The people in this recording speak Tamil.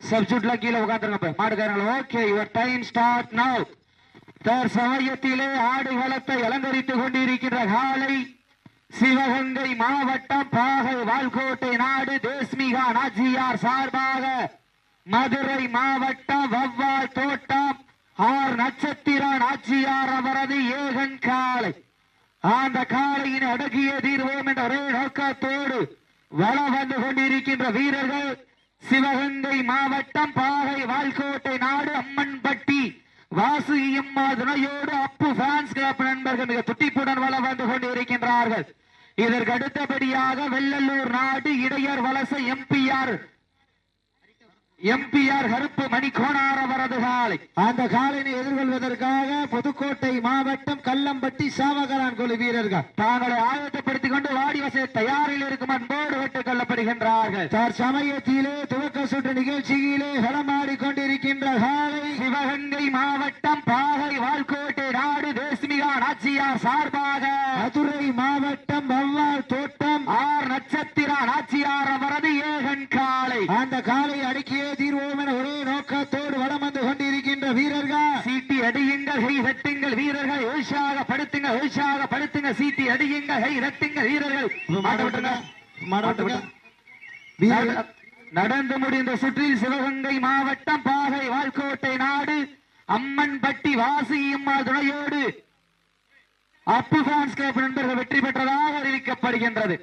சப்ஜூட்ல கீழே உட்காந்துருங்க மாடுக்காரங்க okay your time start now தர் சமயத்திலே ஆடு வளத்தை அலங்கரித்துக் கொண்டிருக்கின்ற காலை சிவகங்கை மாவட்டம் பாகை வால்கோட்டை நாடு தேஸ்மிகா நாச்சியார் சார்பாக மதுரை மாவட்டம் வவ்வால் தோட்டம் ஆர் நட்சத்திர நாச்சியார் அவரது ஏகன் காலை அந்த காலையின் அடக்கிய தீர்வோம் என்ற ஒரே நோக்கத்தோடு வளம் வந்து கொண்டிருக்கின்ற வீரர்கள் சிவகங்கை மாவட்டம் பாகை வால்கோட்டை நாடு அம்மன்பட்டி. வாசு அம்மா துணையோடு அப்பு பிரான்ஸ் கிளப் நண்பர்கள் மிக துட்டிப்புடன் வளம் வந்து கொண்டிருக்கின்றார்கள். இதற்கு அடுத்தபடியாக வெள்ளலூர் நாடு இடையர் வலச எம்பிஆர். எம்பிஆர் கருப்பு மணிக்கோணார் அவரது காலை. அந்த காலையை எதிர்கொள்வதற்காக புதுக்கோட்டை மாவட்டம் கல்லம்பட்டி சாவகரான் குழு வீரர்கள். தாங்களை ஆயத்தப்படுத்திக் கொண்டு வாடி வசதி தயாரில் இருக்கும் அன்போடு கொள்ளப்படுகின்றார்கள் தற்சமயத்திலே துவக்க சுற்று நிகழ்ச்சியிலே களமாடி கொண்டிருக்கின்ற காலை சிவகங்கை மாவட்டம் பாகை வால்கோட்டை நாடு தேஸ்மிகா நாச்சியார் சார்பாக மதுரை மாவட்டம் வவ்வால் தோட்டம் ஆர் நட்சத்திர நாச்சியார் அவரது ஏகன் காலை அந்த காலை அடக்கியே தீர்வோம் என ஒரே நோக்கத்தோடு வலம் வந்து கொண்டிருக்கின்ற வீரர்கள். சீட்டி அடியுங்கள் கை தட்டுங்கள் வீரர்கள். உற்சாக படுத்துங்க உற்சாக படுத்துங்க சீட்டி அடியுங்கள் கை தட்டுங்கள் வீரர்கள். மாட்ட விட்டுங்க. நடந்து முடிந்த சுற்றில் சிவகங்கை மாவட்டம் பாகை வால்கோட்டை நாடு அம்மன்பட்டி வாசியம்மா துணையோடு அப்பு கிளப் நண்பர்கள் வெற்றி பெற்றதாக அறிவிக்கப்படுகின்றது.